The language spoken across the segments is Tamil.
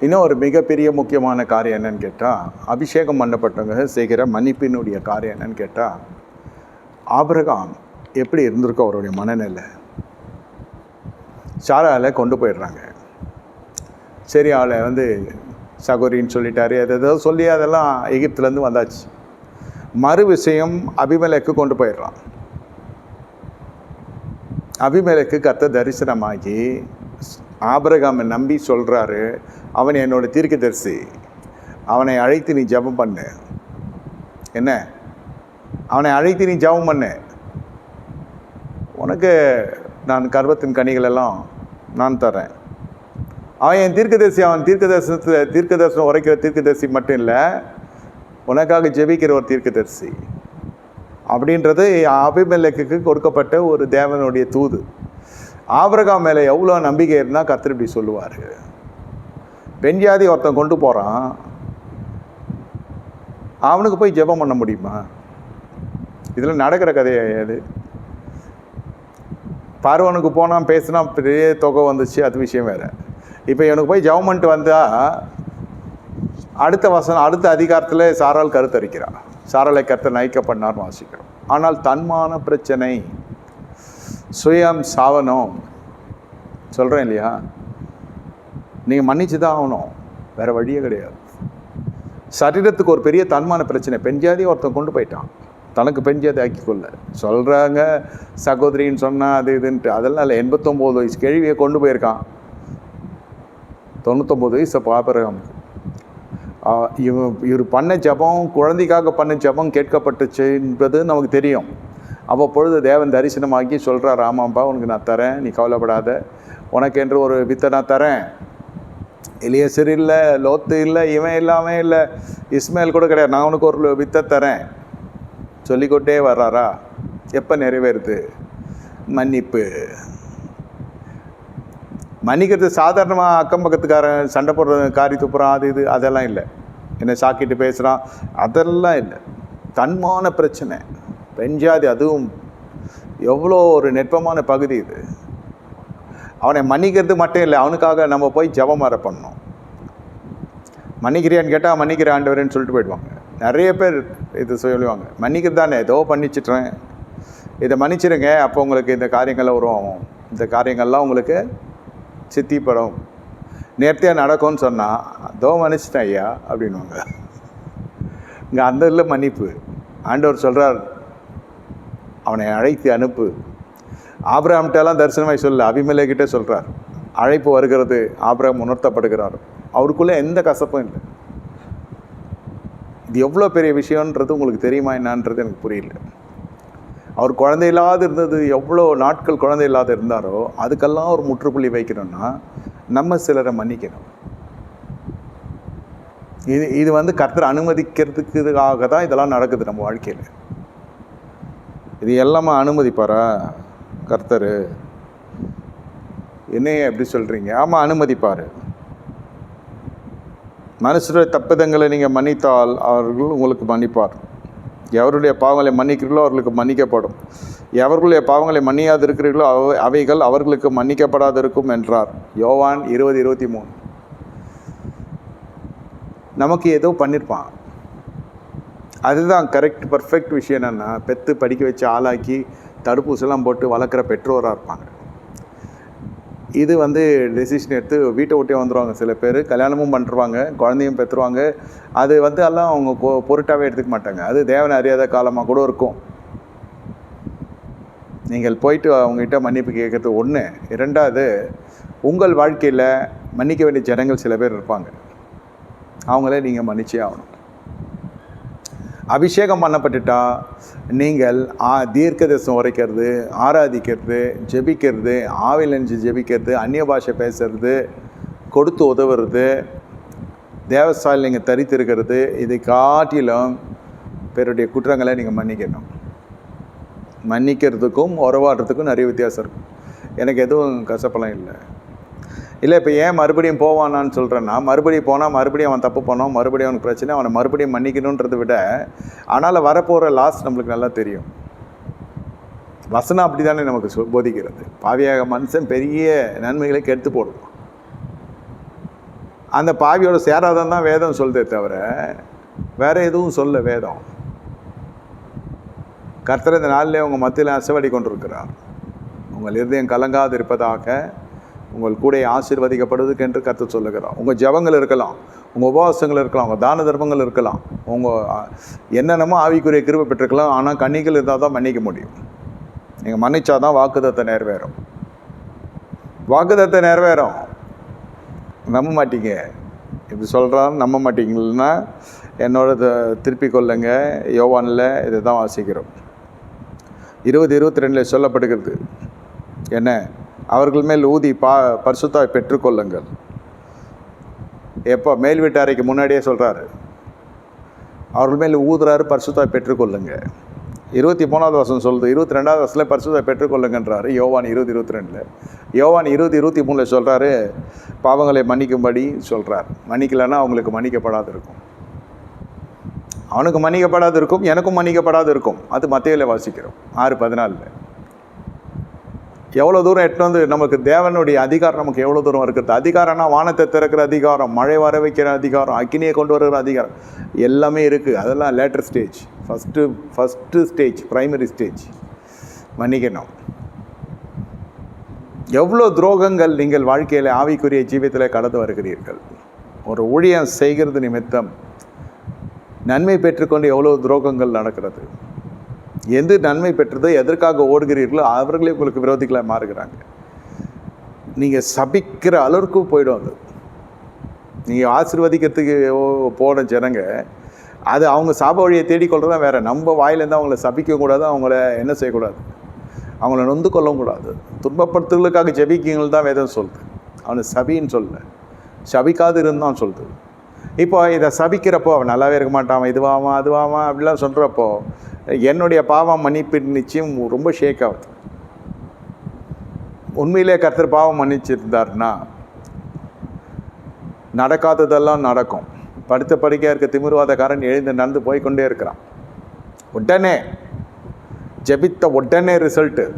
இன்னும் ஒரு மிகப்பெரிய முக்கியமான காரியம் என்னன்னு கேட்டால் அபிஷேகம் பண்ணப்பட்டவங்க செய்கிற மன்னிப்பினுடைய காரியம் என்னன்னு கேட்டால் ஆபிரகாம் எப்படி இருந்திருக்கோ அவருடைய மனநிலை. சாராவில் கொண்டு போயிடுறாங்க. சரி அவளை வந்து சகோரின்னு சொல்லிட்டாரு. அது ஏதோ சொல்லி அதெல்லாம் எகிப்துலேருந்து வந்தாச்சு. மறு விஷயம் அபிமலைக்கு கொண்டு போயிடுறான். அபிமலைக்கு கத்த தரிசனமாகி ஆபிரகாமை நம்பி சொல்கிறாரு அவன் என்னோட தீர்க்கதரிசி. அவனை அழைத்து நீ ஜெபம் பண்ணு. என்ன? அவனை அழைத்து நீ ஜெபம் பண்ணு. உனக்கு நான் கர்வத்தின் கனிகள் எல்லாம் நான் தரேன் அவன் என் தீர்க்கதரிசி அவன் தீர்க்கதரிசனத்தை தீர்க்கதரிசனம் உரைக்கிற தீர்க்கதரிசி மட்டும் இல்லை உனக்காக ஜெபிக்கிற ஒரு தீர்க்கதரிசி. அப்படின்றது அபிமெலக்குக்கு கொடுக்கப்பட்ட ஒரு தேவனுடைய தூது. ஆபிரகா மேலே எவ்வளோ நம்பிக்கை இருந்தால் கர்த்தர் இப்படி சொல்லுவார். பெண் ஜாதி ஒருத்தன் கொண்டு போகிறான் அவனுக்கு போய் ஜெபம் பண்ண முடியுமா? இதில் நடக்கிற கதையாது பார்வனுக்கு போனான் பேசினா பெரிய தொகை வந்துச்சு அது விஷயம் வேறு. இப்போ இவனுக்கு போய் ஜெபம் வந்தால் அடுத்த வசனம் அடுத்த அதிகாரத்தில் சாரால் கருத்தரிக்கிறான். சாராலை கருத்தை நயிக்க பண்ணார்னு வாசிக்கிறோம். ஆனால் தன்மான பிரச்சனை சுயம் சாவனம். சொல்கிறேன் இல்லையா? நீங்கள் மன்னிச்சு தான் ஆகணும். வேறு வழியே கிடையாது. சரீரத்துக்கு ஒரு பெரிய தன்மான பிரச்சனை. பெண் ஜாதி ஒருத்தன் கொண்டு போயிட்டான். தனக்கு பெண் ஜாதி ஆக்கிக்கொள்ள சொல்கிறாங்க சகோதரின்னு சொன்னால் அது இதுன்ட்டு. அதெல்லாம் இல்லை. எண்பத்தொம்போது வயசு கேள்வியை கொண்டு போயிருக்கான். தொண்ணூத்தொம்பது வயசு பாபரகம் இவன் இவர் பண்ண ஜபம் குழந்தைக்காக பண்ண ஜபம் கேட்கப்பட்டுச்சு என்பது நமக்கு தெரியும். அவ்வப்பொழுது தேவன் தரிசனமாக்கி சொல்கிறார் ஆமாம்பா உனக்கு நான் தரேன். நீ கவலைப்படாத. உனக்கு என்று ஒரு வித்தை நான் தரேன். எலியசர் இல்லை லோத்து இல்லை இவன் இல்லாமே இல்லை. இஸ்மேல் கூட கிடையாது. நான் உனக்கு ஒரு வித்தை தரேன். சொல்லிக்கொண்டே வர்றாரா? எப்போ நிறைவேறுது? மன்னிப்பு. மன்னிக்கிறது சாதாரணமாக அக்கம் பக்கத்துக்காரன் சண்டை போடுறது காரி துப்புறான் அது இது அதெல்லாம் இல்லை. என்னை சாக்கிட்டு பேசுகிறான் அதெல்லாம் இல்லை. தன்மான பிரச்சனை. பெஞ்சாதி அதுவும் எவ்வளோ ஒரு நெட்பமான பகுதி இது. அவனை மன்னிக்கிறது மட்டும் இல்லை அவனுக்காக நம்ம போய் ஜபம் வர பண்ணணும். மன்னிக்கிறியான்னு கேட்டால் மன்னிக்கிற ஆண்டவரேன்னு சொல்லிட்டு போயிடுவாங்க. நிறைய பேர் இது சொல்லுவாங்க மன்னிக்கிறது தானே ஏதோ பண்ணிச்சிட்றேன் இதை மன்னிச்சிடுங்க அப்போ உங்களுக்கு இந்த காரியங்கள்லாம் உருவாகும். இந்த காரியங்கள்லாம் உங்களுக்கு சித்திப்படும். நேர்த்தியாக நடக்கும்னு சொன்னால் அதோ மன்னிச்சிட்டேன் ஐயா அப்படின்வாங்க இங்கே அந்த இதில் மன்னிப்பு. ஆண்டவர் சொல்கிறார் அவனை அழைத்து அனுப்பு. ஆப்ரஹாம்கிட்டலாம் தரிசனமாய் சொல்ல அபிமலைக்கிட்டே சொல்கிறார் அழைப்பு வருகிறது. ஆப்ரஹாம் உணர்த்தப்படுகிறார். அவருக்குள்ளே எந்த கசப்பும் இல்லை. இது எவ்வளோ பெரிய விஷயன்றது உங்களுக்கு தெரியுமா என்னான்றது எனக்கு புரியல. அவர் குழந்தை இல்லாத இருந்தது எவ்வளோ நாட்கள் குழந்தை இல்லாத இருந்தாரோ அதுக்கெல்லாம் ஒரு முற்றுப்புள்ளி வைக்கணும்னா நம்ம சிலரை மன்னிக்கணும். இது இது வந்து கர்த்தர் அனுமதிக்கிறதுக்கு இதுக்காக தான் இதெல்லாம் நடக்குது நம்ம வாழ்க்கையில். இது எல்லாமே அனுமதிப்பாரா? கர்த்தர் என்னையே எப்படி சொல்கிறீங்க ஆமாம் அனுமதிப்பார். மனுஷருடைய தப்பிதங்களை நீங்கள் மன்னித்தால் அவர்கள் உங்களுக்கு மன்னிப்பார். எவருடைய பாவங்களை மன்னிக்கிறீர்களோ அவர்களுக்கு மன்னிக்கப்படும். எவர்களுடைய பாவங்களை மன்னியாது இருக்கிறீர்களோ அவை அவைகள் அவர்களுக்கு மன்னிக்கப்படாதிருக்கும் என்றார். யோவான் இருபது இருபத்தி மூணு. நமக்கு ஏதோ பண்ணியிருப்பான் அதுதான் கரெக்ட் பர்ஃபெக்ட் விஷயம் என்னென்னா பெற்று படிக்க வச்சு ஆளாக்கி தடுப்பூசிலாம் போட்டு வளர்க்குற பெற்றோராக இருப்பாங்க. இது வந்து டெசிஷன் எடுத்து வீட்டை விட்டே வந்துடுவாங்க சில பேர். கல்யாணமும் பண்ணிருவாங்க குழந்தையும் பெற்றுருவாங்க. அது வந்து எல்லாம் அவங்க பொ- பொருட்டாகவே எடுத்துக்க மாட்டாங்க. அது தேவனை அறியாத காலமாக கூட இருக்கும். நீங்கள் போயிட்டு அவங்ககிட்ட மன்னிப்பு கேட்குறது ஒன்று இரண்டாவது உங்கள் வாழ்க்கையில் மன்னிக்க வேண்டிய ஜனங்கள் சில பேர் இருப்பாங்க. அவங்களே நீங்கள் மன்னிச்சே ஆகணும். அபிஷேகம் பண்ணப்பட்டுட்டா. நீங்கள் ஆ தேசம் உரைக்கிறது ஆராதிக்கிறது ஜெபிக்கிறது ஆவில் நெஞ்சு ஜெபிக்கிறது அந்நிய பாஷை பேசுறது கொடுத்து உதவுறது தேவஸ்தாயில் நீங்கள் தரித்திருக்கிறது இதை காட்டிலும் பிறருடைய குற்றங்களை நீங்கள் மன்னிக்கணும். மன்னிக்கிறதுக்கும் உறவாடுறதுக்கும் நிறைய வித்தியாசம் இருக்கும் எனக்கு எதுவும் கசப்பெல்லாம் இல்லை. இல்லை இப்போ ஏன் மறுபடியும் போவானான்னு சொல்கிறேன்னா மறுபடியும் போனால் மறுபடியும் அவன் தப்பு பண்ணோம் மறுபடியும் அவனுக்கு பிரச்சனை அவனை மறுபடியும் மன்னிக்கணுன்றதை விட ஆனால் வரப்போகிற லாஸ் நம்மளுக்கு நல்லா தெரியும். வசனம் அப்படி தானே நமக்கு போதிக்கிறது. பாவியாக மனுஷன் பெரிய நன்மைகளை கெடுத்து போடுவான். அந்த பாவியோட சேராதான் தான் வேதம் சொல்லுதே தவிர வேற எதுவும் சொல்ல வேதம். கர்த்தர் இந்த நாளிலே உங்கள் மத்தியில் அசவடி கொண்டிருக்கிறார். உங்கள் இருதயம் கலங்காது இருப்பதாக உங்கள் கூட ஆசீர்வதிக்கப்படுவதுக்கு என்று கற்று சொல்லுகிறார். உங்கள் ஜெபங்கள் இருக்கலாம் உங்கள் உபவாசங்கள் இருக்கலாம் உங்கள் தான தர்மங்கள் இருக்கலாம். உங்கள் என்னென்னமோ ஆவிக்குரிய கிருபை பெற்றிருக்கலாம் ஆனால் கண்ணிகள் இருந்தால் தான் மன்னிக்க முடியும். நீங்கள் மன்னிச்சா தான் வாக்குதத்தை நிறைவேறும். வாக்குதத்தை நிறைவேறும். நம்ப மாட்டீங்க. இப்படி சொல்கிறான் நம்ப மாட்டீங்கன்னா என்னோட த- கொள்ளுங்க. யோவானில் இதை தான் வாசிக்கிறோம். இருபது இருபத்தி ரெண்டில் சொல்லப்படுகிறது. என்ன? அவர்கள் மேல் ஊதி பா பரிசுத்தாய் பெற்றுக்கொள்ளுங்கள். எப்போ மேல் வீட்டாரைக்கு முன்னாடியே சொல்கிறாரு அவர்கள் மேல் ஊதுறாரு பரிசுத்தாய் பெற்றுக்கொள்ளுங்க. இருபத்தி மூணாவது வருஷம் சொல்லுது இருபத்தி ரெண்டாவது வருஷத்தில் பரிசுத்தாய் பெற்றுக்கொள்ளுங்கன்றாரு. யோவான் இருபது இருபத்தி ரெண்டில். யோவான் இருபது இருபத்தி மூணில் சொல்கிறாரு பாவங்களை மன்னிக்கும்படி சொல்கிறார் மன்னிக்கலைன்னா அவங்களுக்கு மன்னிக்கப்படாது இருக்கும் அவனுக்கு மன்னிக்கப்படாது இருக்கும் எனக்கும் மன்னிக்கப்படாது இருக்கும் அது மத்தியில் வாசிக்கிறோம் ஆறு பதினாலில். எவ்வளோ தூரம் எட்டு வந்து நமக்கு தேவனுடைய அதிகாரம் நமக்கு எவ்வளோ தூரம் இருக்குது அதிகாரம்னா வானத்தை திறக்கிற அதிகாரம் மழை வர வைக்கிற அதிகாரம் அக்னியை கொண்டு வருகிற அதிகாரம். எல்லாமே இருக்குது அதெல்லாம் later stage first first stage primary stage மன்னிக்கணும். எவ்வளோ துரோகங்கள் நீங்கள் வாழ்க்கையில் ஆவிக்குரிய ஜீவியத்தில் கடந்து வருகிறீர்கள்? ஒரு ஊழியம் செய்கிறது நிமித்தம் நன்மை பெற்றுக்கொண்டு எவ்வளோ துரோகங்கள் நடக்கிறது? எது நன்மை பெற்றதோ எதற்காக ஓடுகிறீர்களோ அவர்களே உங்களுக்கு விரோதிகளாக மாறுகிறாங்க. நீங்கள் சபிக்கிற அளவுக்கு போயிடும் அது. நீங்கள் ஆசீர்வதிக்கிறதுக்கு போன ஜனங்க அது அவங்க சாப வழியை தேடிக்கொள்றது தான் வேறு. நம்ம வாயிலேருந்து அவங்கள சபிக்க கூடாது அவங்கள என்ன செய்யக்கூடாது? அவங்கள நொந்து கொள்ளவும் கூடாது. துன்பப்படுத்துதலுக்காக ஜெபிக்கீங்கள் தான் வேதம் சொல்லுது. அவனை சபின்னு சொல்லலை. சபிக்காது இருந்தான் சொல்லுது. இப்போ இதை சபிக்கிறப்போ அவன் நல்லாவே இருக்க மாட்டான். அவன் இதுவாமா அதுவாமா அப்படிலாம் சொல்கிறப்போ என்னுடைய பாவம் மன்னிப்பு நிச்சயம் ரொம்ப ஷேக் ஆகுது. உண்மையிலே கர்த்தர் பாவம் மன்னிச்சிருந்தாருன்னா நடக்காததெல்லாம் நடக்கும். படுத்த படுக்கையாக இருக்க திமிர்வாதக்காரன் எழுந்து நடந்து போய்கொண்டே இருக்கிறான். உடனே ஜெபித்த உடனே ரிசல்ட்டு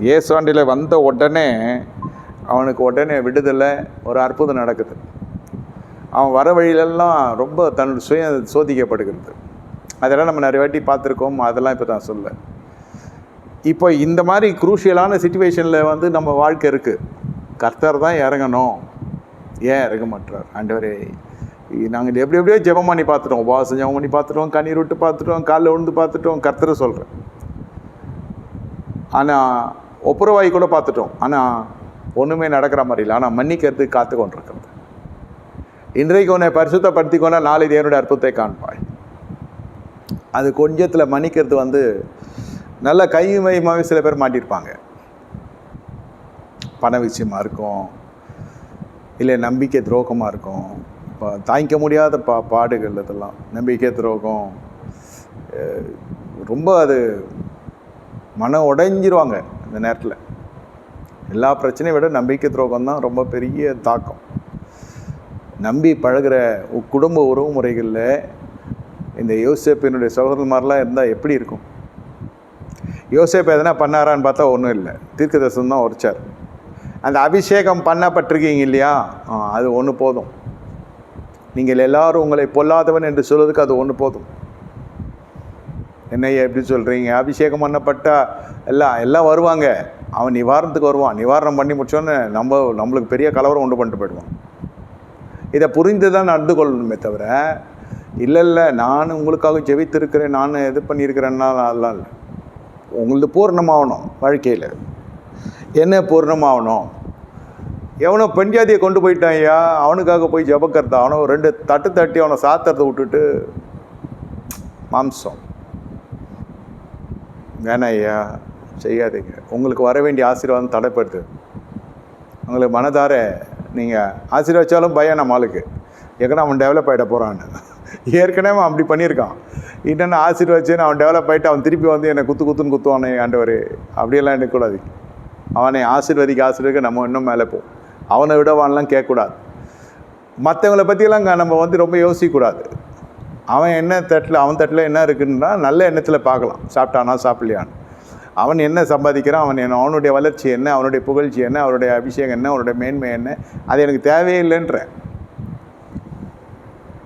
ஏசாண்டில் வந்த உடனே அவனுக்கு உடனே விடுதலை ஒரு அற்புதம் நடக்குது. அவன் வர வழியிலெல்லாம் ரொம்ப தன் சுய சோதிக்கப்படுகிறது. அதெல்லாம் நம்ம நிறைய வாட்டி பார்த்துருக்கோம். அதெல்லாம் இப்போ தான் சொல்ல இப்போ இந்த மாதிரி குரூஷியலான சுச்சுவேஷனில் வந்து நம்ம வாழ்க்கை இருக்குது கர்த்தர் தான் இறங்கணும். ஏன் இறங்க மாட்டார் ஆண்டவரே நாங்கள் எப்படி எப்படியோ ஜெபம் பண்ணி பார்த்துட்டோம். உபவாசம் ஜெபம் பண்ணி பார்த்துட்டோம். கண்ணீர் விட்டு பார்த்துட்டோம். காலைல விழுந்து பார்த்துட்டோம். கர்த்தரை சொல்கிறேன் ஆனால் ஒப்புரவாயி கூட பார்த்துட்டோம். ஆனால் ஒன்றுமே நடக்கிற மாதிரி இல்லை. ஆனால் மன்னிக்கிறதுக்கு காத்து கொண்டிருக்கிறது இன்றைக்கு உன்னை பரிசுத்தப்படுத்தி கொண்டா நாளை தேவனுடைய அற்புதத்தை காண்பாய். அது கொஞ்சத்தில் மன்னிக்கிறது வந்து நல்ல கைமயமாகவே சில பேர் மாட்டியிருப்பாங்க பண விஷயமா இருக்கும். இல்லை நம்பிக்கை துரோகமாக இருக்கும். இப்போ தாங்கிக்க முடியாத பா பாடுகள் இதெல்லாம் நம்பிக்கை துரோகம். ரொம்ப அது மனம் உடைஞ்சிருவாங்க அந்த நேரத்தில். எல்லா பிரச்சனையை விட நம்பிக்கை துரோகம் தான் ரொம்ப பெரிய தாக்கம். நம்பி பழகுற உ- குடும்ப உறவு முறைகளில் இந்த யோசேப்பினுடைய சகோதரமாரெலாம் இருந்தால் எப்படி இருக்கும்? யோசேப் எதனா பண்ணாரான்னு பார்த்தா ஒன்றும் இல்லை. தீர்க்கதரிசனம் தான் உரைச்சார். அந்த அபிஷேகம் பண்ணப்பட்டிருக்கீங்க இல்லையா? அது ஒன்று போதும். நீங்கள் எல்லாரும் உங்களை பொல்லாதவன் என்று சொல்வதுக்கு அது ஒன்று போதும். என்னையா எப்படி சொல்கிறீங்க அபிஷேகம் பண்ணப்பட்டா எல்லாம் எல்லாம் வருவாங்க. அவன் நிவாரணத்துக்கு வருவான். நிவாரணம் பண்ணி முடிச்சோன்னு நம்ம நம்மளுக்கு பெரிய கலவரம் உண்டு பண்ணிட்டு போயிடுவான். இதை புரிந்து தான் நடந்து கொள்ளணுமே தவிர இல்லை இல்லை நான் உங்களுக்காக ஜெபித்திருக்கிறேன் நான் இது பண்ணியிருக்கிறேன்னா அதெல்லாம் இல்லை. உங்களது பூர்ணமாகணும் வாழ்க்கையில். என்ன பூர்ணமாகணும்? எவனோ பெண் ஜாதியை கொண்டு போயிட்டான் ஐயா அவனுக்காக போய் ஜபக்கிறதா? அவனை ரெண்டு தட்டு தட்டி அவனை சாத்துறதை விட்டுட்டு மாம்சம். வேணாம் ஐயா செய்யாதீங்க. உங்களுக்கு வர வேண்டிய ஆசீர்வாதம் தடைப்படுது. உங்களுக்கு மனதார நீங்கள் ஆசீர்வச்சாலும் பயம் நம்ம ஆளுக்கு. எங்கன்னா அவன் டெவலப் ஆகிட போகிறான்னு ஏற்கனவே அவன் அப்படி பண்ணியிருக்கான். என்னென்ன ஆசீர்வச்சேன்னு அவன் டெவலப் ஆகிட்டு அவன் திருப்பி வந்து என்னை குத்து குத்துன்னு குத்துவானே ஆண்டவர். அப்படியெல்லாம் எடுக்கக்கூடாது. அவனை ஆசீர்வதிக்க ஆசீர்வதிக்க நம்ம இன்னும் மேலே போ. அவனை விடவான்லாம் கேட்கக்கூடாது. மற்றவங்கள பற்றியெல்லாம் க- நம்ம வந்து ரொம்ப யோசிக்கக்கூடாது. அவன் என்ன தட்டில் அவன் தட்டில் என்ன இருக்குன்னா நல்ல எண்ணத்தில் பார்க்கலாம். சாப்பிட்டானா சாப்பிட்லையான்னு. அவன் என்ன சம்பாதிக்கிறான் அவன் என்ன அவனுடைய வளர்ச்சி என்ன அவனுடைய புகழ்ச்சி என்ன அவனுடைய அபிஷேகம் என்ன அவனுடைய மேன்மை என்ன அது எனக்கு தேவையே இல்லைன்றேன்